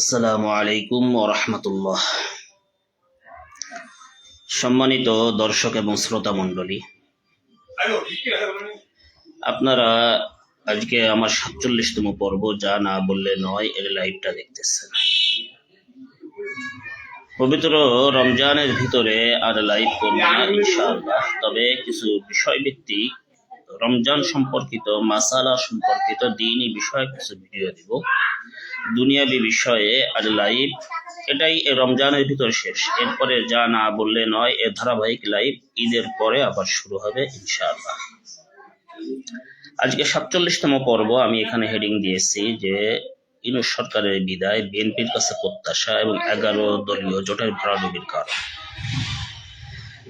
আসসালামু আলাইকুম রহমতুল্লাহ। সম্মানিত দর্শক এবং শ্রোতা মণ্ডলী, আপনারা আজকে আমার সাতচল্লিশতম পর্ব, যা না বললে নয়, এর লাইভটা দেখতেছেন। পবিত্র রমজানের ভিতরে আর লাইভ করব না, ইনশাআল্লাহ। তবে কিছু বিষয়ভিত্তিক রমজান সম্পর্কিত, মাসালা সম্পর্কিত দিনই বিষয়ে কিছু ভিডিও দিব। দুনিয়াবি বিষয়ে আর লাইভ। এটাই রমজানের ভিতর শেষ। এরপরে যা না বললে নয় এর ধারাবাহিক লাইভ। ঈদের পরে আবার শুরু হবে ইনশাআল্লাহ। আজকে সাতচল্লিশতম পর্ব। আমি এখানে হেডিং দিয়েছি যে ইউনুস সরকারের বিদায়, বিএনপির কাছে প্রত্যাশা এবং এগারো দলীয় জোটের ভরাডুবির কারণ।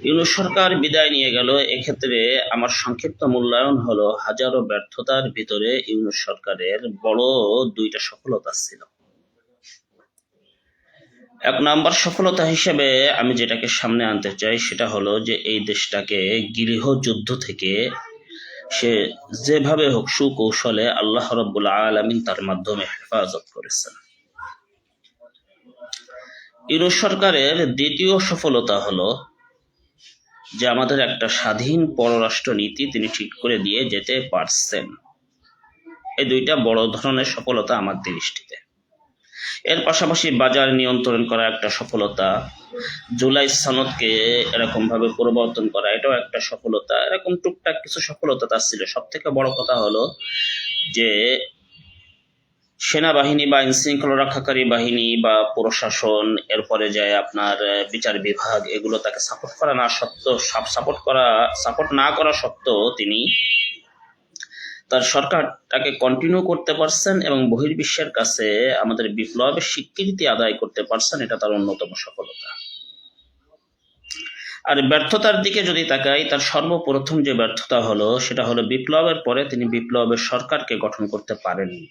ইউনুস সরকার বিদায় নিয়ে গেল। এক্ষেত্রে আমার সংক্ষিপ্ত মূল্যায়ন হলো, হাজারো ব্যর্থতার ভিতরে ইউনুস সরকারের বড় দুইটা সফলতা ছিল। এক নম্বর সফলতা হিসেবে আমি যেটাকে সামনে আনতে চাই সেটা হলো যে, এই দেশটাকে গৃহযুদ্ধ থেকে সে যেভাবে হোক সুকৌশলে আল্লাহ রব্বুল আলমিন তার মাধ্যমে হেফাজত করেছেন। ইউরোপ সরকারের দ্বিতীয় সফলতা হলো যে আমাদের একটা স্বাধীন পররাষ্ট্র নীতি তিনি ঠিক করে দিয়ে যেতে পারছেন। এই দুইটা বড় ধরনের সফলতা আমার দৃষ্টিতে। এর পাশাপাশি বাজার নিয়ন্ত্রণ করা একটা সফলতা, জুলাই সনদকে এরকম ভাবে পরিবর্তন করা, এটাও একটা সফলতা। এরকম টুকটাক কিছু সফলতা তার ছিল। সব থেকে বড় কথা হলো যে সেনাবাহিনী বা আইন শৃঙ্খলা রক্ষাকারী বাহিনী বা প্রশাসন, এরপরে যায় আপনার বিচার বিভাগ, এগুলো তাকে সাপোর্ট করা না সত্ত্বেও সাপোর্ট করা সাপোর্ট না করা সত্ত্বেও তিনি তার সরকার তাকে কন্টিনিউ করতে পারছেন এবং বহির্বিশ্বের কাছে আমাদের বিপ্লবের স্বীকৃতি আদায় করতে পারছেন, এটা তার অন্যতম সফলতা। আর ব্যর্থতার দিকে যদি তাকাই, তার সর্বপ্রথম যে ব্যর্থতা হলো, সেটা হলো বিপ্লবের পরে তিনি বিপ্লবের সরকারকে গঠন করতে পারেননি।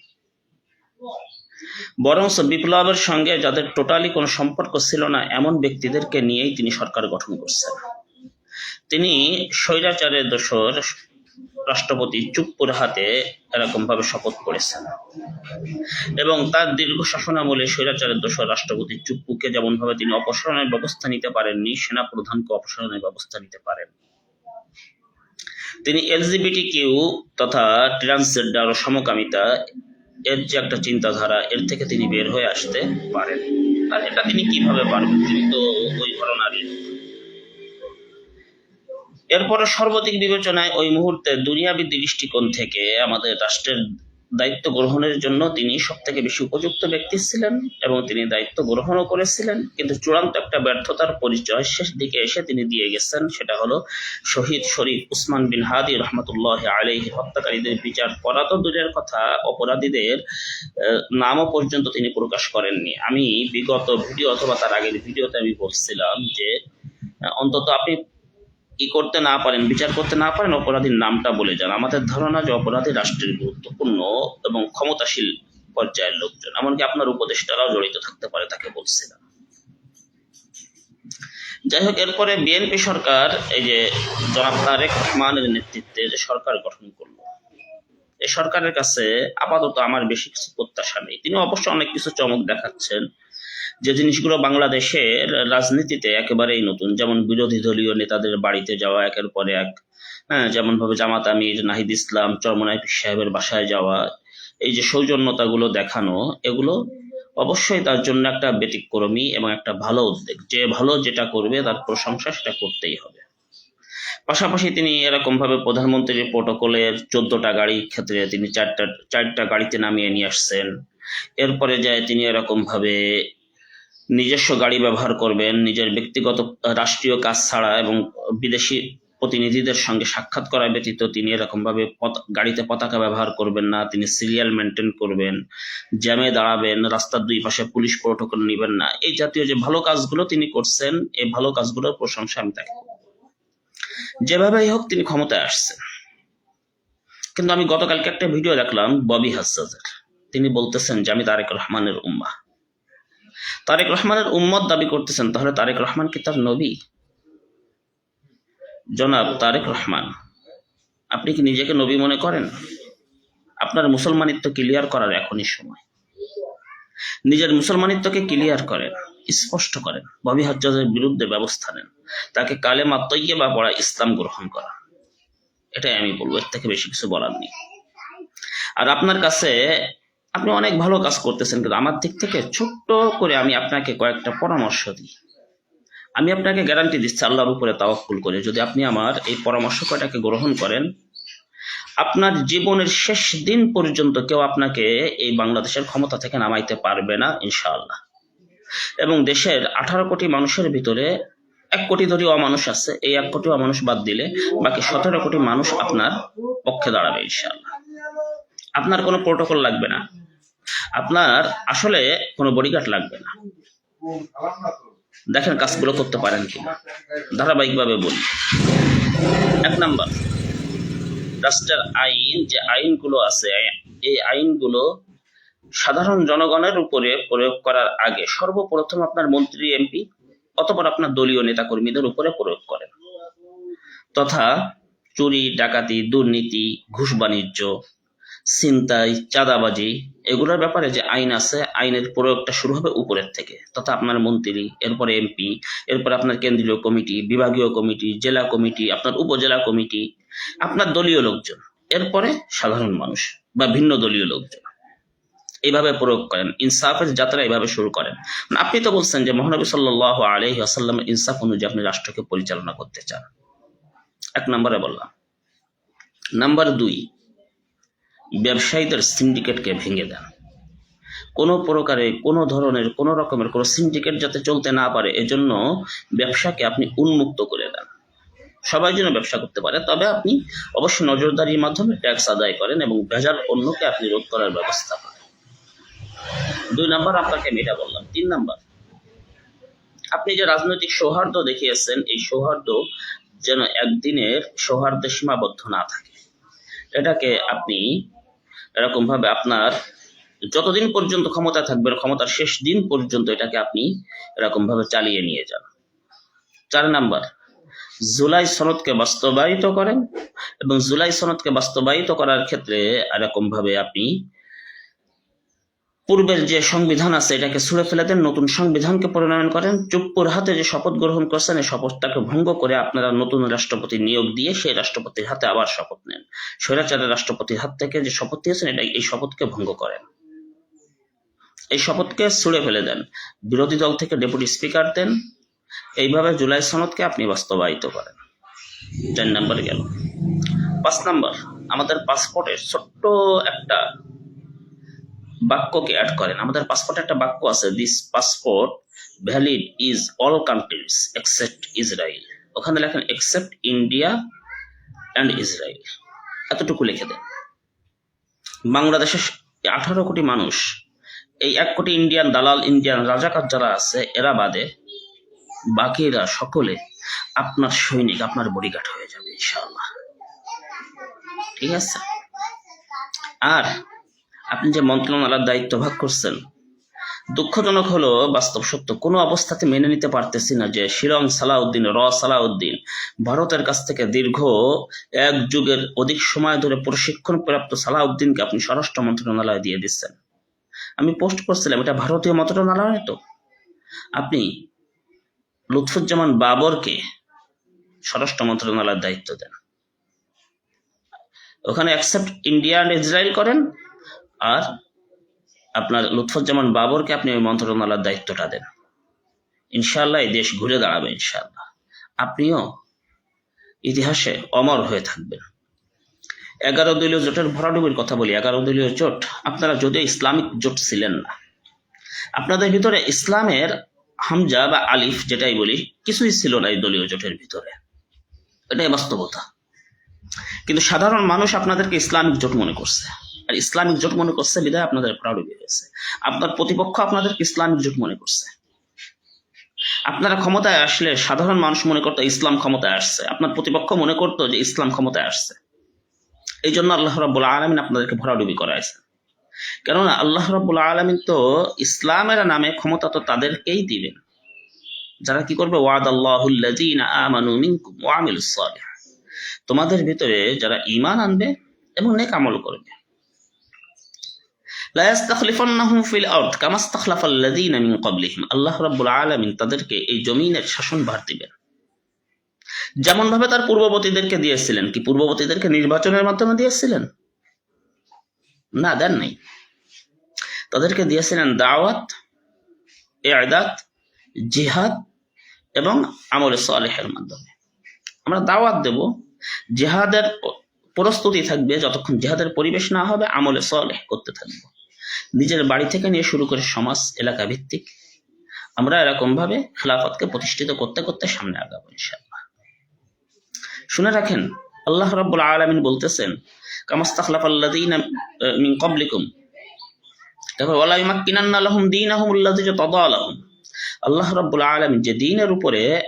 বরং বিপ্লবের সঙ্গে যাদের টোটালি কোনো সম্পর্ক ছিল না, এমন ব্যক্তিদেরকে নিয়েই তিনি সরকার গঠন করছেন। তিনি স্বৈরাচারের দোসর রাষ্ট্রপতি চুপ্পুর হাতে এরকম ভাবে শপথ করেছেন এবং তার দীর্ঘ শাসনামলে স্বৈরাচারের দোষর রাষ্ট্রপতি চুপ্পুকে যেমন ভাবে তিনি অপসারণের ব্যবস্থা নিতে পারেননি সেনা প্রধানকে অপসারণের ব্যবস্থা নিতে পারেন। তিনি এলজিবিটি কিউ তথা ট্রান্সজেন্ডার ও সমকামিতা এর যে একটা চিন্তাধারা, এর থেকে তিনি বের হয়ে আসতে পারেন। আর এটা তিনি কীভাবে পারবেন? তিনি তো ওই ঘটনারই। এরপরে সর্বাধিক বিবেচনায় ওই মুহূর্তে দুনিয়াবি দৃষ্টিকোণ থেকে আমাদের রাষ্ট্রের দায়িত্ব গ্রহণের জন্য তিনি সব থেকে বেশি উপযুক্ত ব্যক্তি ছিলেন এবং তিনি দায়িত্ব গ্রহণও করেছিলেন। কিন্তু চূড়ান্ত একটা ব্যর্থতার পরিচয় শেষ দিকে এসে তিনি দিয়ে গেছেন, সেটা হলো শহীদ শরীফ উসমান বিন হাদি রহমতুল্লাহ আলহি হত্যাকারীদের বিচার করা তো দূরের কথা, অপরাধীদের নামও পর্যন্ত তিনি প্রকাশ করেননি। আমি বিগত ভিডিও অথবা তার আগের ভিডিওতে আমি বলছিলাম যে অন্তত আপনি ই করতে না পারেন, বিচার করতে না পারেন, অপরাধীর নামটা বলে যান। আমাদের ধারণা যে অপরাধী রাষ্ট্রের গুরুত্বপূর্ণ এবং ক্ষমতাশীল পর্যায়ের লোকজন, এমনকি আপনার উপদেষ্টারাও জড়িত থাকতে পারে, তাকে বলছিলাম যাই হোক, এরপরে বিএনপি সরকার, এই যে জনাব তারেক রহমানের নেতৃত্বে যে সরকার গঠন করল, এই সরকারের কাছে আপাতত আমার বেশি কিছু প্রত্যাশা নেই। তিনি অবশ্য অনেক কিছু চমক দেখাচ্ছেন। যে জিনিসগুলো বাংলাদেশের রাজনীতিতে একেবারেই নতুন, যেমন বিরোধী দলীয় নেতাদের বাড়িতে যাওয়া একের পরে এক হ্যাঁ যেমন ভাবে জামাত আমির, নাহিদ ইসলাম, চরমনাই পীর সাহেবের বাসায় যাওয়া, এই যে সৌজন্যতাগুলো দেখানো, এগুলো অবশ্যই তার জন্য একটা ব্যতিক্রমী এবং একটা ভালো উদ্যোগ। যে ভালো যেটা করবে, তার প্রশংসা সেটা করতেই হবে। পাশাপাশি তিনি এরকম ভাবে প্রধানমন্ত্রীর প্রোটোকলের চোদ্দটা গাড়ি ক্ষেত্রে তিনি চারটা চারটা গাড়িতে নামিয়ে নিয়ে আসছেন। এরপরে যায় তিনি এরকম ভাবে নিজস্ব গাড়ি ব্যবহার করবেন, নিজের ব্যক্তিগত রাষ্ট্রীয় কাজ ছাড়া এবং বিদেশি প্রতিনিধিদের সঙ্গে সাক্ষাৎ করা ব্যতীত তিনি এরকম ভাবে গাড়িতে পতাকা ব্যবহার করবেন না, তিনি সিরিয়াল মেনটেন করবেন, জ্যামে দাঁড়াবেন, রাস্তার দুই পাশে পুলিশ প্রোটোকল নেবেন না। এই জাতীয় যে ভালো কাজগুলো তিনি করছেন এই ভালো কাজগুলোর প্রশংসা আমি তাকে যেভাবেই হোক তিনি ক্ষমতায় আসছেন। কিন্তু আমি গতকালকে একটা ভিডিও দেখলাম, ববি হাসাজের তিনি বলতেছেন যে, আমি তারেক রহমানের উম্মা তারেক রহমানের উম্মত দাবি করতেছেন, তাহলে তারেক রহমান কি তার নবী? জনাব তারেক রহমান, আপনি কি নিজেকে নবী মনে করেন? আপনার মুসলমানিত্ব ক্লিয়ার করার এখনই সময়। নিজের মুসলমানিত্বকে ক্লিয়ার করেন, স্পষ্ট করেন, ববি হজ্জাজের বিরুদ্ধে ব্যবস্থা নেন, তাকে কালে মাত্তইয়ে বা পড়া ইসলাম গ্রহণ করা। এটাই আমি বলব, এর থেকে বেশি কিছু বলার নেই। আর আপনার কাছে আপনি অনেক ভালো কাজ করতেছেন, কিন্তু আমার দিক থেকে ছোট্ট করে আমি আপনাকে কয়েকটা পরামর্শ দিই। আমি আপনাকে গ্যারান্টি দিচ্ছি আল্লাহর উপরে তাওয়াক্কুল করে, যদি আপনি আমার এই পরামর্শ কয়টাকে গ্রহণ করেন, আপনার জীবনের শেষ দিন পর্যন্ত কেউ আপনাকে এই বাংলাদেশের ক্ষমতা থেকে নামাইতে পারবে না, ইনশাআল্লাহ। এবং দেশের আঠারো কোটি মানুষের ভিতরে এক কোটি ধরি অমানুষ আছে, এই এক কোটি অমানুষ বাদ দিলে বাকি সতেরো কোটি মানুষ আপনার পক্ষে দাঁড়াবে, ইনশাআল্লাহ। আপনার কোনো প্রোটোকল লাগবে না। আপনার আসলে কোনো বডিগার্ড লাগবে না। দেখেন কাজগুলো করতে পারেন কিনা ধারাবাহিকভাবে বলি। এক নাম্বার, রাষ্ট্রের আইন, যে আইনগুলো আছে, এই আইনগুলো সাধারণ জনগণের উপরে প্রয়োগ করার আগে সর্বপ্রথম আপনার মন্ত্রী, এমপি, অতপর আপনার দলীয় নেতাকর্মীদের উপরে প্রয়োগ করেন। তথা চুরি, ডাকাতি, দুর্নীতি, ঘুষ বাণিজ্য ছিনতাই, চাঁদাবাজি এগুলোর ব্যাপারে যে আইন আছে, আইনের প্রয়োগটা শুরু হবে উপরের থেকে। তথা আপনার মন্ত্রী, এরপরে এমপি, এরপরে আপনার কেন্দ্রীয় কমিটি, বিভাগীয় কমিটি, জেলা কমিটি, আপনার উপজেলা কমিটি, আপনার দলীয় লোকজন, এরপরে সাধারণ মানুষ বা ভিন্ন দলীয় লোকজন। এইভাবে প্রয়োগ করেন, ইনসাফের যাত্রা এইভাবে শুরু করেন। মানে আপনি তো বলছেন যে মহানবী সাল্লাহ আলহি আসাল্লামের ইনসাফ অনুযায়ী আপনি রাষ্ট্রকে পরিচালনা করতে চান। এক নম্বরে বললাম। নাম্বার দুই ব্যবসায়ীদের সিন্ডিকেটকে ভেঙে দেন। কোনো প্রকারে, কোনো ধরনের, কোনো রকমের কোনো সিন্ডিকেট যাতে চলতে না পারে, এজন্য ব্যবসাকে আপনি উন্মুক্ত করে দেন। সবাই যেন ব্যবসা করতে পারে, তবে আপনি অবশ্যই নজরদারির মাধ্যমে ট্যাক্স আদায় করেন এবং ভেজাল অন্যকে আপনি রোধ করার ব্যবস্থা করেন। দুই নাম্বার আপনাকে আমি এটা বললাম। তিন নাম্বার, আপনি যে রাজনৈতিক সৌহার্দ্য দেখিয়েছেন, এই সৌহার্দ্য যেন একদিনের সৌহার্দ্যে সীমাবদ্ধ না থাকে। এটাকে আপনি এরকম ভাবে আপনার যতদিন পর্যন্ত ক্ষমতা থাকবেন, ক্ষমতার শেষ দিন পর্যন্ত এটাকে আপনি এরকম ভাবে চালিয়ে নিয়ে যান। চার নাম্বার, জুলাই সনদকে বাস্তবায়িত করেন এবং জুলাই সনদকে বাস্তবায়িত করার ক্ষেত্রে এরকম ভাবে আপনি পূর্বের যে সংবিধান আছে, এটাকে ছুড়ে ফেলে দেন, নতুন সংবিধানকে প্রণয়ন করেন, চুপ্পুর হাতে যে শপথ গ্রহণ করছেন, এই শপথটাকে ভঙ্গ করে আপনারা নতুন রাষ্ট্রপতি নিয়োগ দিয়ে সেই রাষ্ট্রপতির হাতে আবার শপথ নেন। স্বৈরাচারের রাষ্ট্রপতির হাত থেকে যে শপথ নিয়েছেন এটা এই শপথকে ভঙ্গ করেন। এই শপথকে ছুড়ে ফেলে দেন। বিরোধী দল থেকে ডেপুটি স্পিকার দেন। এইভাবে জুলাই সনদকে আপনি বাস্তবায়িত করেন। চার নাম্বার গেল। পাঁচ নাম্বার, আমাদের পাসপোর্টের ছোট্ট একটা বাক্যকে অ্যাড করেন। আমাদের পাসপোর্টে একটা বাক্য আছে this passport valid is all countries except Israel ওখানে লেখেন এক্সেপ্ট ইন্ডিয়া অ্যান্ড ইসরায়েল এতটুকু লিখে দেন। বাংলাদেশের আঠারো কোটি মানুষ, এই এক কোটি ইন্ডিয়ান, দালাল ইন্ডিয়ান রাজাকার যারা আছে, এরা বাদে বাকিরা সকলে আপনার সৈনিক, আপনার বডিগার্ড হয়ে যাবে, ইনশাআল্লাহ। ঠিক আছে? আর আপনি যে মন্ত্রণালয়ের দায়িত্ব ভাগ করছেন, দুঃখজনক হলো বাস্তব সত্য, কোনো অবস্থাতে মেনে নিতে পারতেছি না যে শিলং সালাউদ্দিন, র সালাউদ্দিন ভারতের কাছ থেকে দীর্ঘ এক যুগের অধিক সময় ধরে প্রশিক্ষণ প্রাপ্ত সালাউদ্দিনকে আপনি স্বরাষ্ট্র মন্ত্রণালয়ে দিয়ে দিচ্ছেন। আমি পোস্ট করছিলাম, এটা ভারতীয় মন্ত্রণালয় তো। আপনি লুৎফুজ্জামান বাবরকে স্বরাষ্ট্র মন্ত্রণালয়ের দায়িত্ব দেন। ওখানে অ্যাকসেপ্ট ইন্ডিয়া অ্যান্ড ইসরায়েল করেন আর আপনার লুৎফুজ্জামান বাবরকে আপনি ওই মন্ত্রণালয়ের দায়িত্বটা দেন। ইনশাল্লাহ এই দেশ ঘুরে দাঁড়াবে ইনশাল্লাহ আপনিও ইতিহাসে অমর হয়ে থাকবেন। এগারো দলীয় জোটের ভরাডুবির কথা বলি, এগারো দলীয় জোট, আপনারা যদিও ইসলামিক জোট ছিলেন না, আপনাদের ভিতরে ইসলামের হামজা বা আলিফ যেটাই বলি, কিছুই ছিল না এই দলীয় জোটের ভিতরে। এটাই বাস্তবতা। কিন্তু সাধারণ মানুষ আপনাদেরকে ইসলামিক জোট মনে করছে। আর ইসলামিক জোট মনে করছে বিদায় আপনাদের প্রারোগ্য হয়েছে আপনার প্রতিপক্ষ আপনাদেরকে ইসলামিক জোট মনে করছে। আপনারা ক্ষমতায় আসলে সাধারণ মানুষ মনে করতো ইসলাম ক্ষমতায় আসছে। আপনার প্রতিপক্ষ মনে করতো যে ইসলাম ক্ষমতায় আসছে। এই জন্য আল্লাহ রাবুল আলমিন আপনাদেরকে ভরাডুবি করাইছে কেননা আল্লাহ রাবুল আলমিন তো ইসলামের নামে ক্ষমতা তো তাদেরকেই দিবেন। যারা কি করবে? ওয়াদ আমিলুস তোমাদের ভিতরে যারা ঈমান আনবে এবং নেক আমল করবে ফিল আরদ কামা ইস্তাখলাফাল্লাযীনা মিন ক্বাবলিহিম। আল্লাহ রাব্বুল আলামিন তার পূর্ববর্তীদেরকে দিয়েছিলেন, কি পূর্ববর্তীদেরকে নির্বাচনের মাধ্যমে দিয়েছিলেন? না, দেন নাই। তাদেরকে দিয়েছিলেন দাওয়াত এদাত জিহাদ এবং আমলে সালেহের মাধ্যমে। আমরা দাওয়াত দেব, জিহাদের প্রস্তুতি থাকবে যতক্ষণ জিহাদের পরিবেশ না হবে, আমলে সালেহ করতে থাকব। নিজের বাড়ি থেকে নিয়ে শুরু করে সমাজ এলাকা ভিত্তিক আমরা এরকম ভাবে খেলাফতকে প্রতিষ্ঠিত করতে করতে সামনে আগাবো ইনশাআল্লাহ। শুনে রাখেন আল্লাহ রাব্বুল আলামিন বলতেছেন কামাস্তাখলাফাল্লাযীনা আহ, মিন ক্বাবলিকুম। তারপর ওয়ালা ইউমাক্কিনান্না লাহুম দীনাহুম আল্লাযী তাদা লাহুম। আল্লাহ রাব্বুল আলামিন যে দ্বীনের উপরে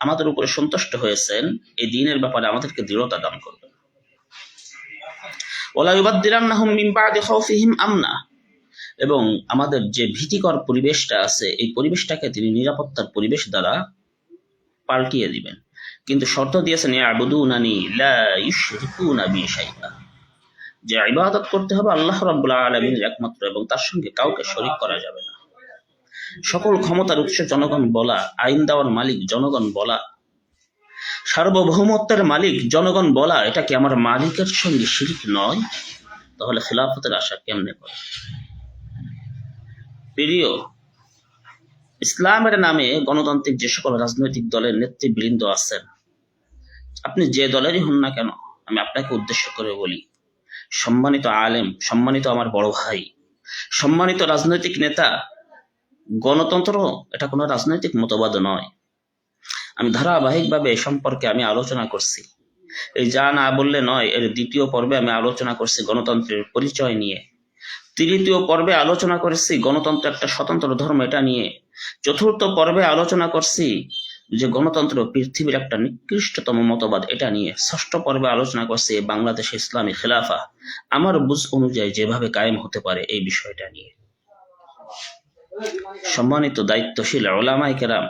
আমাদের উপরে সন্তুষ্ট হয়েছেন এই দ্বীনের ব্যাপারে আমাদেরকে দৃঢ়তা দান করবেন। ওয়ালা ইউবাদদিলান্নাহুম মিন বাদি খাউফিহিম আমনা। এবং আমাদের যে ভীতিকর পরিবেশটা আছে, এই পরিবেশটাকে তিনি নিরাপত্তার পরিবেশ দ্বারা পাল্টিয়ে দিবেন। কিন্তু শর্ত দিয়েছেন, ইয়াবুদুনানি লা যে ইবাদত করতে হবে আল্লাহ রাব্বুল আলামিনের একমাত্র এবং তার সঙ্গে কাউকে শরীক করা যাবে না। সকল ক্ষমতার উৎস জনগণ বলা, আইন দেওয়ার মালিক জনগণ বলা, সার্বভৌমত্বের মালিক জনগণ বলা, এটা কি আমার মালিকের সঙ্গে শিরিক নয়? তাহলে খেলাফতের আশা কেমনে করে? প্রিয়, ইসলামের নামে গণতান্ত্রিক যে সকল রাজনৈতিক দলের নেতৃবৃন্দ আছেন, আপনি যে দলেরই হন না কেন, আমি আপনাকে উদ্দেশ্য করে বলি, সম্মানিত আলেম, সম্মানিত আমার বড় ভাই, সম্মানিত রাজনৈতিক নেতা, গণতন্ত্র এটা কোনো রাজনৈতিক মতবাদ নয়। আমি ধারাবাহিকভাবে এ সম্পর্কে আমি আলোচনা করছি। এই যা না বললে নয়, এর দ্বিতীয় পর্বে আমি আলোচনা করছি গণতন্ত্রের পরিচয় নিয়ে। তৃতীয় পর্বে আলোচনা করেছি, গণতন্ত্র একটা স্বতন্ত্র ধর্ম, এটা নিয়ে। চতুর্থ পর্বে আলোচনা করছি যে গণতন্ত্র পৃথিবীর একটা নিকৃষ্টতম মতবাদ, এটা নিয়ে। ষষ্ঠ পর্বে আলোচনা করছি বাংলাদেশ ইসলামী খেলাফা। আমার বুঝ অনুযায়ী যেভাবে কায়েম হতে পারে এই বিষয়টা নিয়ে। সম্মানিত দায়িত্বশীল ওলামাই কেরাম,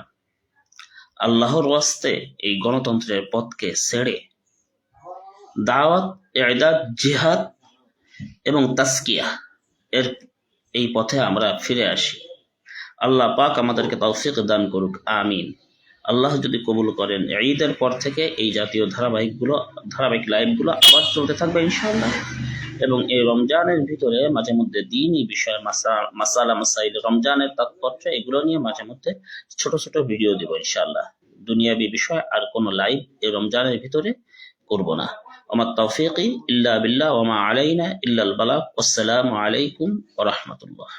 আল্লাহর ওয়াস্তে এই গণতন্ত্রের পথকে ছেড়ে দাওয়াত, এদাত, জিহাদ এবং তাস্কিয়া এর এই পথে আমরা ফিরে আসি। আল্লাহ পাক আমাদেরকে তৌফিক দান করুক, আমিন। আল্লাহ যদি কবুল করেন, ঈদের পর থেকে এই জাতীয় ধারাবাহিকগুলো, ধারাবাহিক লাইভগুলো আবার চলতে থাকবে ইনশাআল্লাহ। এবং এই রমজানের ভিতরে মাঝে মধ্যে দিনই বিষয়, মাসা- মাসালা, মাসাইল, রমজানের তাৎপর্য, এগুলো নিয়ে মাঝে মধ্যে ছোট ছোট ভিডিও দিব ইনশাআল্লাহ। দুনিয়াবি বিষয় আর কোনো লাইভ এই রমজানের ভিতরে করব না। আমার তৌফিকি ইল্লা বিল্লাহ ওমা আলাইনা ইল্লাল বালাগ আসসালামু আলাইকুম ওয়া রাহমাতুল্লাহ